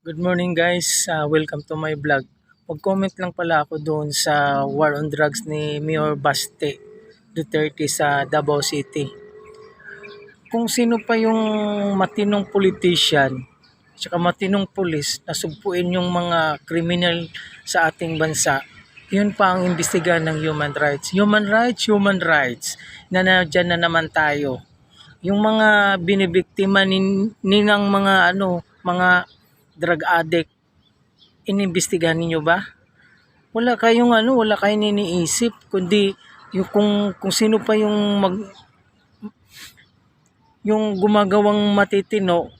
Good morning guys, Ah, welcome to my vlog. Mag-comment lang pala ako doon sa war on drugs ni Mayor Baste Duterte sa Davao City. Kung sino pa yung matinong politician tsaka matinong pulis na sugpuin yung mga kriminal sa ating bansa, yun pa ang imbestigahan ng human rights. Human rights, human rights. Na nadyan na naman tayo. Yung mga binibiktima ni, ni ng mga ano, mga drug addict, inimbestigahan ninyo ba? Wala kayong ano, wala kayong iniisip, kundi yung kung, kung sino pa yung mag, yung gumagawang matitino,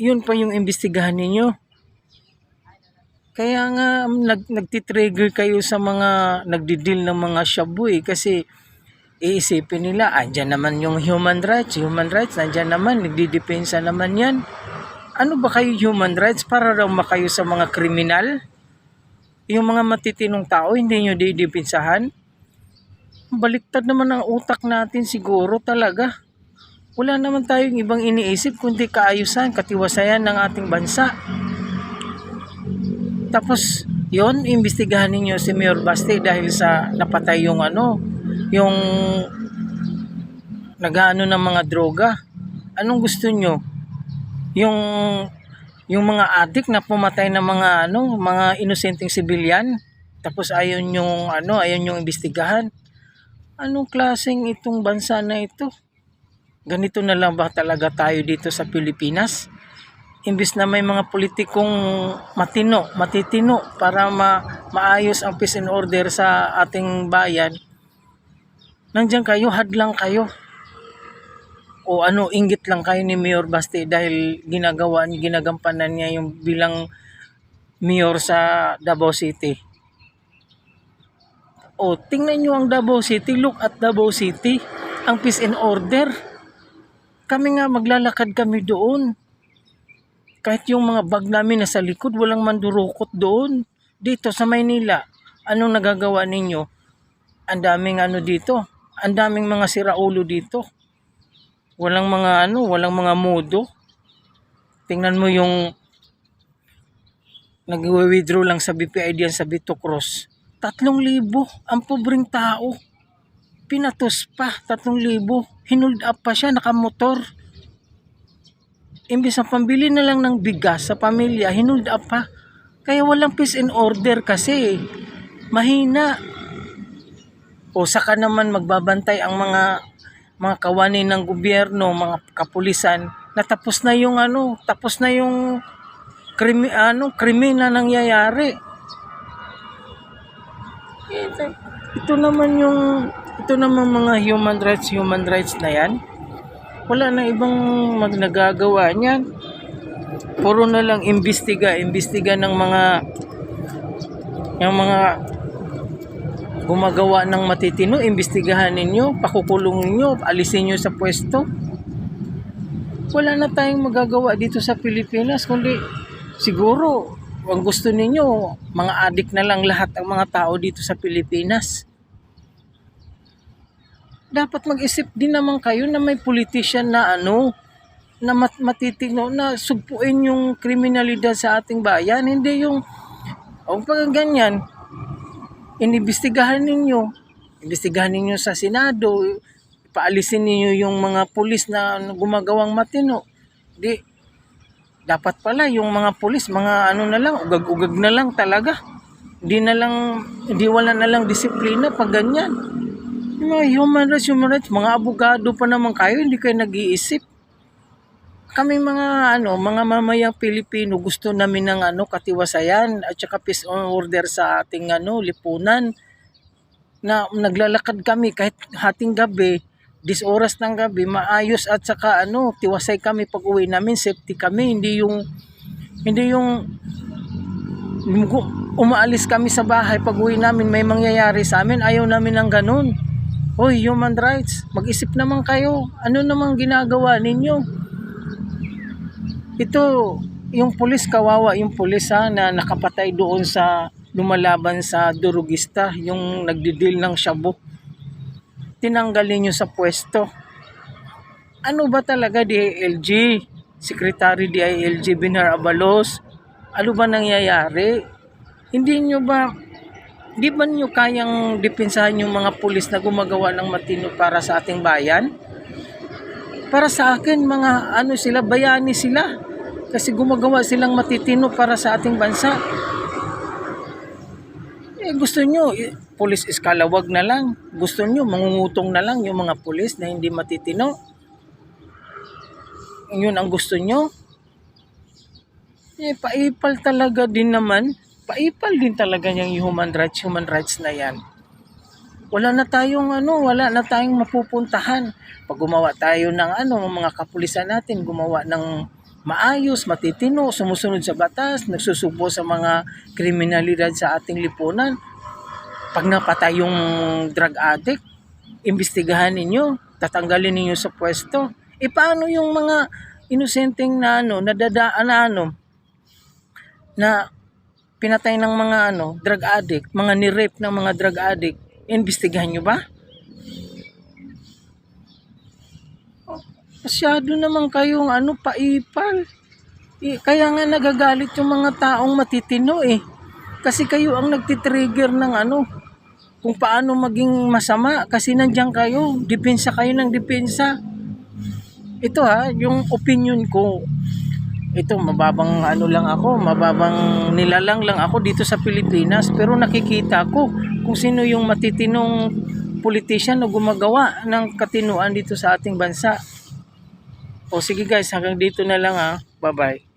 yun pa yung imbestigahan ninyo. Kaya nga nag, nagtitrigger kayo sa mga nagdidil ng mga shabu eh, kasi iisipin nila, andyan naman yung human rights, human rights, andyan naman, nagdidepensa naman yan. Ano ba kayo human rights para raw makayo sa mga kriminal? Yung mga matitinong tao, hindi nyo didepensahan? Baliktad naman ang utak natin siguro talaga. Wala naman tayong ibang iniisip kundi kaayusan, katiwasayan ng ating bansa. Tapos, yon imbestigahan ninyo si Mayor Baste dahil sa napatay yung ano, yung nagaano ng mga droga. Anong gusto nyo? Yung yung mga adik na pumatay ng mga ano, mga inosenteng sibilyan. Tapos ayon yung ano, ayon yung imbestigahan. Anong klaseng itong bansa na ito? Ganito na lang ba talaga tayo dito sa Pilipinas? Imbis na may mga politikong matino, matitino para ma maayos ang peace and order sa ating bayan, nandiyan kayo, hadlang kayo. O ano, inggit lang kayo ni Mayor Baste dahil ginagawa niya, ginagampanan niya yung bilang mayor sa Davao City. O, tingnan nyo ang Davao City. Look at Davao City. Ang peace and order. Kami nga maglalakad kami doon. Kahit yung mga bag namin nasa likod, walang mandurukot doon. Dito sa Maynila, anong nagagawa ninyo? Ang daming ano dito. Ang daming mga siraulo dito. Walang mga ano, walang mga modo. Tingnan mo yung nag-withdraw lang sa BPID yan sa Bito Cross. Tatlong libo ang pobreng tao. Pinatos pa, tatlong libo. Hinold up pa siya, nakamotor. Imbis na pambili na lang ng bigas sa pamilya, hinold up pa. Kaya walang peace and order kasi. Mahina. O saka naman magbabantay ang mga mga kawani ng gobyerno, mga kapulisan, na tapos na yung ano, tapos na yung krimi, ano, krimen na nangyayari. Ito, ito naman yung ito naman mga human rights, human rights na yan. Wala na ibang magnagagawa niyan. Puro na lang imbestiga, imbestiga ng mga yung mga gumagawa ng matitino, imbestigahan ninyo, pakukulong ninyo, alisin nyo sa pwesto. Wala na tayong magagawa dito sa Pilipinas, kundi siguro, ang gusto ninyo, mga adik na lang lahat ang mga tao dito sa Pilipinas. Dapat mag-isip din naman kayo na may politician na ano, na mat matitino, na sugpuin yung kriminalidad sa ating bayan. Hindi yung, o pag ganyan, inimbestigahan ninyo. Imbestigahan ninyo sa Senado. Paalisin ninyo yung mga pulis na gumagawang matino. Di, dapat pala yung mga pulis, mga ano na lang, ugag-ugag na lang talaga. Hindi na lang, hindi wala na lang disiplina pag ganyan. Yung mga human rights, human rights, mga abogado pa naman kayo, hindi kayo nag-iisip. Kami mga ano, mga mamayang Pilipino gusto namin ng ano katiwasayan at saka peace and order sa ating ano lipunan na naglalakad kami kahit hating gabi, 10 oras ng gabi, maayos at saka ano, tiwasay kami pag uwi namin, safety kami, hindi yung hindi yung umaalis kami sa bahay pag uwi namin may mangyayari sa amin, ayaw namin ng ganun. Hoy, human rights, mag-isip naman kayo. Ano namang ginagawa ninyo? Ito, yung pulis, kawawa yung pulis ha, na nakapatay doon sa lumalaban sa durugista, yung nagdidil ng shabu. Tinanggalin nyo sa pwesto. Ano ba talaga DLG? Secretary DILG Binar Abalos. Ano ba nangyayari? Hindi nyo ba, di ba nyo kayang depensahan yung mga pulis na gumagawa ng matino para sa ating bayan? Para sa akin, mga ano sila, bayani sila. Kasi gumagawa silang matitino para sa ating bansa. Eh, gusto nyo, eh, pulis eskalawag na lang. Gusto nyo, mangungutong na lang yung mga pulis na hindi matitino. Yun ang gusto nyo. Eh, paipal talaga din naman. Paipal din talaga yung human rights, human rights na yan. Wala na tayong ano, wala na tayong mapupuntahan. Pag gumawa tayo ng ano, mga kapulisan natin, gumawa ng maayos, matitino, sumusunod sa batas, nagsusubo sa mga kriminalidad sa ating lipunan. Pag napatay yung drug addict, imbestigahan ninyo, tatanggalin ninyo sa pwesto. E paano yung mga inosenteng na ano, nadadaan na ano, na pinatay ng mga ano, drug addict, mga ni-rape ng mga drug addict, imbestigahan nyo ba? Masyado naman kayong ano, paipal. Eh, kaya nga nagagalit yung mga taong matitino eh. Kasi kayo ang nagtitrigger ng ano, kung paano maging masama. Kasi nandiyan kayo, depensa kayo ng depensa. Ito ha, yung opinion ko, ito mababang ano lang ako, mababang nilalang lang ako dito sa Pilipinas pero nakikita ko kung sino yung matitinong politician na gumagawa ng katinuan dito sa ating bansa. O sige guys, hanggang dito na lang ha. Bye-bye.